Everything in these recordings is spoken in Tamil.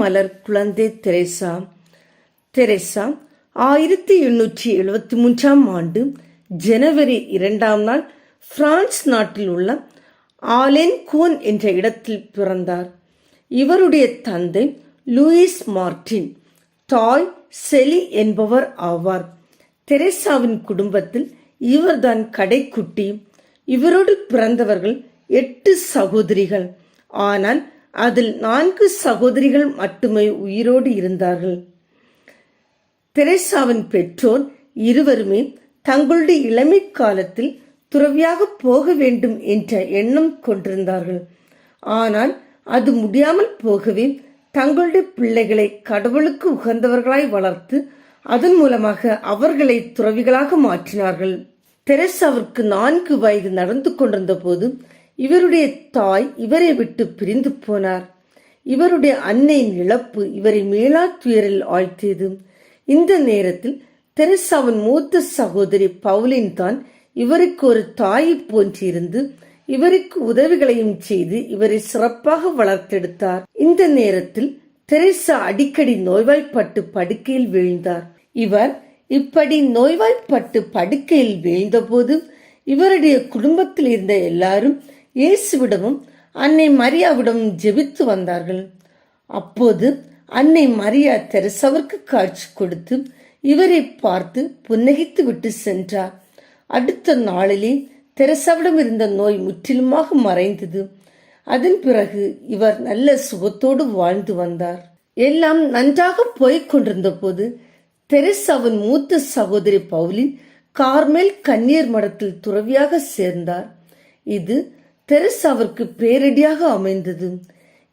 மலர் குழந்தை தெரேசா. தெரேசா ஆயிரத்தி எண்ணூற்றி எழுபத்தி மூன்றாம் ஆண்டு ஜனவரி இரண்டாம் நாள் பிரான்ஸ் நாட்டில் உள்ள ஆலென் கோன் என்ற இடத்தில் பிறந்தார். இவருடைய தந்தை லூயிஸ் மார்டின் தாய் செலி என்பவர் ஆவார். தெரேசாவின் குடும்பத்தில் இவர்தான் கடைக்குட்டி. இவரோடு பிறந்தவர்கள் எட்டு சகோதரிகள். ஆனால் அதில் நான்கு சகோதரிகள் மட்டுமே உயிரோடு இருந்தார்கள். தெரேசாவின் பெற்றோர் இருவருமே தங்களுடைய இளமை காலத்தில் துறவியாக போக வேண்டும் என்ற எண்ணம் கொண்டிருந்தார்கள். ஆனால் அது முடியாமல் போகவே தங்களுடைய பிள்ளைகளை கடவுளுக்கு உகந்தவர்களாய் வளர்த்து அதன் மூலமாக அவர்களை துறவிகளாக மாற்றினார்கள். தெரேசாவிற்கு நான்கு வயது நடந்து கொண்டிருந்த போது இவருடைய தாய் இவரை விட்டு பிரிந்து போனார். இவருடைய அன்னையின் இழப்பு இவரை மேலா துயரில் ஆழ்த்தியது. இந்த நேரத்தில் தெரசாவின் மூத்த சகோதரி பவுலின் தான் இவருக்கு ஒரு தாயை போன்றிருந்து இவருக்கு உதவிகளையும் செய்து இவரை சிறப்பாக வளர்த்தெடுத்தார். இந்த நேரத்தில் தெரேசா அடிக்கடி நோய்வாய்ப்பட்டு படுக்கையில் வீழ்ந்தார். இவர் இப்படி நோய்வாய்ப்பட்டு படுக்கையில் வீழ்ந்தபோது இவருடைய குடும்பத்தில் இருந்த எல்லாரும் இயேசுவிடமும் அன்னை மரியாவிடமும் ஜெபித்து வந்தார்கள். அப்போது அன்னை மரியா தெரசாவிற்கு காட்சி கொடுத்து இவரை பார்த்து புன்னகித்து விட்டு சென்றார். அடுத்த நாளிலே தெரசாவிடம் இருந்த நோய் முற்றிலுமாக மறைந்தது. அதன் பிறகு இவர் நல்ல சுகத்தோடு வாழ்ந்து வந்தார். எல்லாம் நன்றாக போய்க் கொண்டிருந்த போது தெரசாவின் மூத்த சகோதரி பவுலின் கார்மேல் கண்ணீர் மடத்தில் துறவியாக சேர்ந்தார். இது தெரசாவிற்கு பேரடியாக அமைந்தது.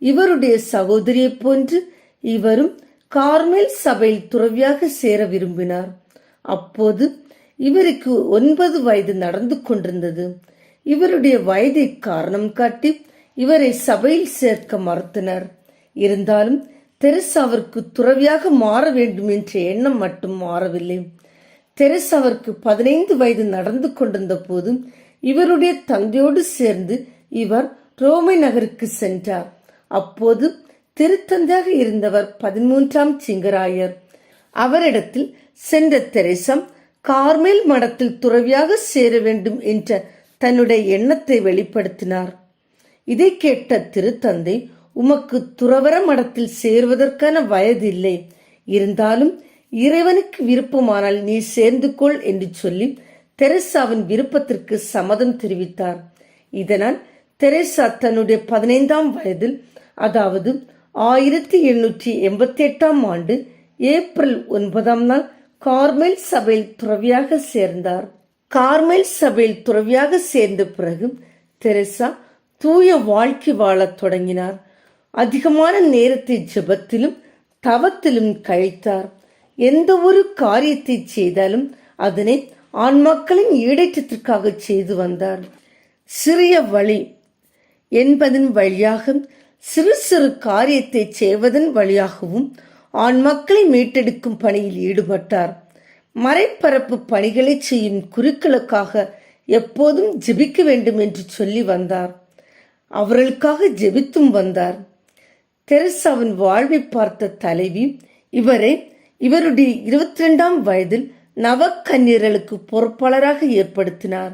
இவருடைய சகோதரியைப் போன்று இவரும் கார்மேல் சபையில் துறவியாக சேர விரும்பினார். அப்போது இவருக்கு ஒன்பது வயது நடந்து கொண்டிருந்தது. இவருடைய வயதை காரணம் காட்டி இவரை சபையில் சேர்க்க மறுத்தனர். இருந்தாலும் தெரசாவிற்கு துறவியாக மாற வேண்டும் என்ற எண்ணம் மட்டும் மாறவில்லை. தெரசாவிற்கு பதினைந்து வயது நடந்து கொண்டிருந்த போது இவருடைய தந்தையோடு சேர்ந்து இவர் ரோமை நகருக்கு சென்றார். அப்போது திருத்தந்தையாக இருந்தவர் பதிமூன்றாம் சிங்கராயர். அவரிடத்தில் சென்ற தெரேசம் கார்மேல் மடத்தில் துறவியாக சேர வேண்டும் என்ற தன்னுடைய எண்ணத்தை வெளிப்படுத்தினார். இதை கேட்ட திருத்தந்தை உமக்கு துறவர மடத்தில் சேருவதற்கான வயது இல்லை இருந்தாலும் இறைவனுக்கு விருப்பமானால் நீ சேர்ந்து கொள் என்று சொல்லி தெரசாவின் விருப்பத்திற்கு சம்மதம் தெரிவித்தார். இதனால் தெரேசா தன்னுடைய பதினைந்தாம் வயதில் அதாவது ஆயிரத்தி எண்ணூற்றி எண்பத்தி எட்டாம் ஆண்டு ஏப்ரல் ஒன்பதாம் நாள் கார்மேல் சபையில் துறவியாக சேர்ந்தார். கார்மேல் சபையில் துறவியாக சேர்ந்த பிறகு தெரசா தூய வாழ்க்கை வாழத் தொடங்கினார். அதிகமான நேரத்தை ஜெபத்திலும் தவத்திலும் கழித்தார். எந்த ஒரு காரியத்தை செய்தாலும் அதனை ஆண்மக்களின் ஈடேற்றத்திற்காக செய்து வந்தார். சிறிய வழி என்பதன் வழியாக சிறு சிறு காரியத்தை செய்வதன் வழியாகவும் ஆண் மக்களை மீட்டெடுக்கும் பணியில் ஈடுபட்டார். மறைப்பரப்பு பணிகளை செய்யும் குருக்களுக்காக எப்போதும் ஜெபிக்க வேண்டும் என்று சொல்லி வந்தார். அவர்களுக்காக ஜெபித்தும் வந்தார். தெரசாவின் வாழ்வை பார்த்த தலைவி இவரை இவருடைய இருபத்தி ரெண்டாம் வயதில் நவக்கன்னியர்களுக்கு பொறுப்பாளராக ஏற்படுத்தினார்.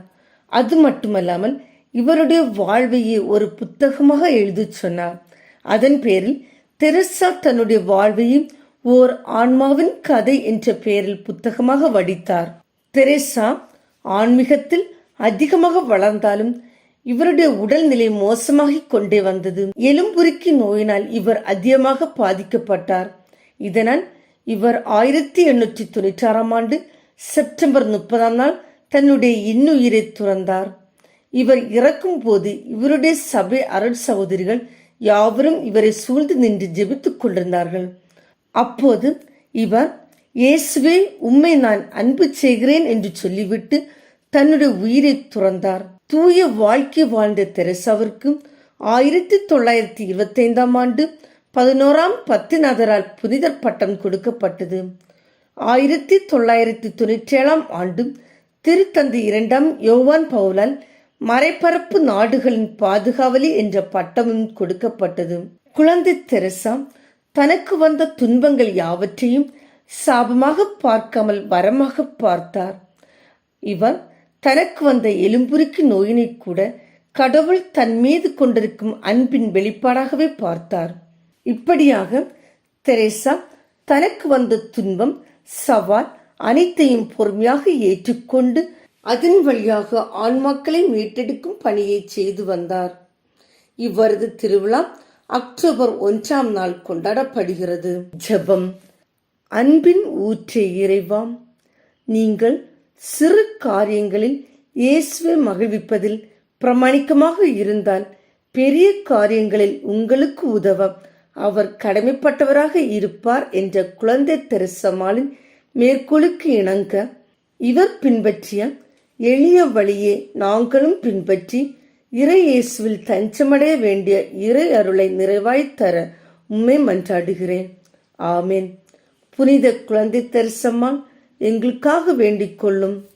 அது மட்டுமல்லாமல் இவருடைய வாழ்வையே ஒரு புத்தகமாக எழுதிச் சொன்னார். அதன் பேரில் தெரசா தன்னுடைய வாழ்வையும் ஓர் ஆன்மாவின் கதை என்ற பெயரில் புத்தகமாக வடித்தார். தெரேசா ஆன்மீகத்தில் அதிகமாக வளர்ந்தாலும் இவருடைய உடல்நிலை மோசமாகிக் கொண்டே வந்தது. எலும்புருக்கி நோயினால் இவர் அதிகமாக பாதிக்கப்பட்டார். இதனால் இவர் ஆயிரத்தி எண்ணூற்றி தொண்ணூற்றி ஆறாம் ஆண்டு செப்டம்பர் முப்பதாம் நாள் தன்னுடைய இன்னுயிரை துறந்தார். இவர் இறக்கும் போது இவருடைய சபை அருள் சகோதரிகள் யாவரும் இவரை சூழ்ந்து நின்று ஜெபித்துக் கொண்டிருந்தார்கள். அப்போது இவர் இயேசுவே உம்மை நான் அன்பு செய்கிறேன் என்று சொல்லிவிட்டு தன்னுடைய உயிரை துறந்தார். தூய வாழ்க்கை வாழ்ந்த தெரசாவிற்கு ஆயிரத்தி தொள்ளாயிரத்தி இருபத்தைந்தாம் ஆண்டு பதினோராம் பத்திநாதரால் புனிதர் பட்டம் கொடுக்கப்பட்டது. ஆயிரத்தி தொள்ளாயிரத்தி தொண்ணூற்றி ஏழாம் ஆண்டு திருத்தந்தை இரண்டாம் யோவான் பவுலால் மறைபரப்பு நாடுகளின் பாதுகாவலி என்ற பட்டமும் கொடுக்கப்பட்டது. குழந்தை தெரசா தனக்கு வந்த துன்பங்கள் யாவற்றையும் சாபமாக பார்க்காமல் வரமாக பார்த்தார். இவர் தனக்கு வந்த எலும்புருக்கு நோயினை கூட கடவுள் தன் மீது கொண்டிருக்கும் அன்பின் வெளிப்பாடாகவே பார்த்தார். இப்படியாக தெரேசா தனக்கு வந்த துன்பம் சவால் அனைத்தையும் பொறுமையாக ஏற்றுக்கொண்டு அதன் வழியாக ஆன்மாக்களை மீட்டெடுக்கும் பணியை செய்து வந்தார். இவரது திருவிழா அக்டோபர் ஒன்றாம் நாள் கொண்டாடப்படுகிறது. ஜெபம். அன்பின் ஊற்றே இறைவாம் நீங்கள் சிறு காரியங்களில் இயேசுவை மகிழ்விப்பதில் பிரமாணிக்கமாக இருந்தால் பெரிய காரியங்களில் உங்களுக்கு உதவ அவர் கடமைப்பட்டவராக இருப்பார் என்ற குழந்தை தெரசமாலின் மேற்கோளுக்கு இணங்க இவர் பின்பற்றிய எளிய வழியே நாங்களும் பின்பற்றி இறை இயேசுவில் தஞ்சமடைய வேண்டிய இறை அருளை நிறைவாய்த் தர மன்றாடுகிறேன். ஆமேன். புனித குழந்தை தெரசம்மாள் எங்களுக்காக வேண்டிக் கொள்ளும்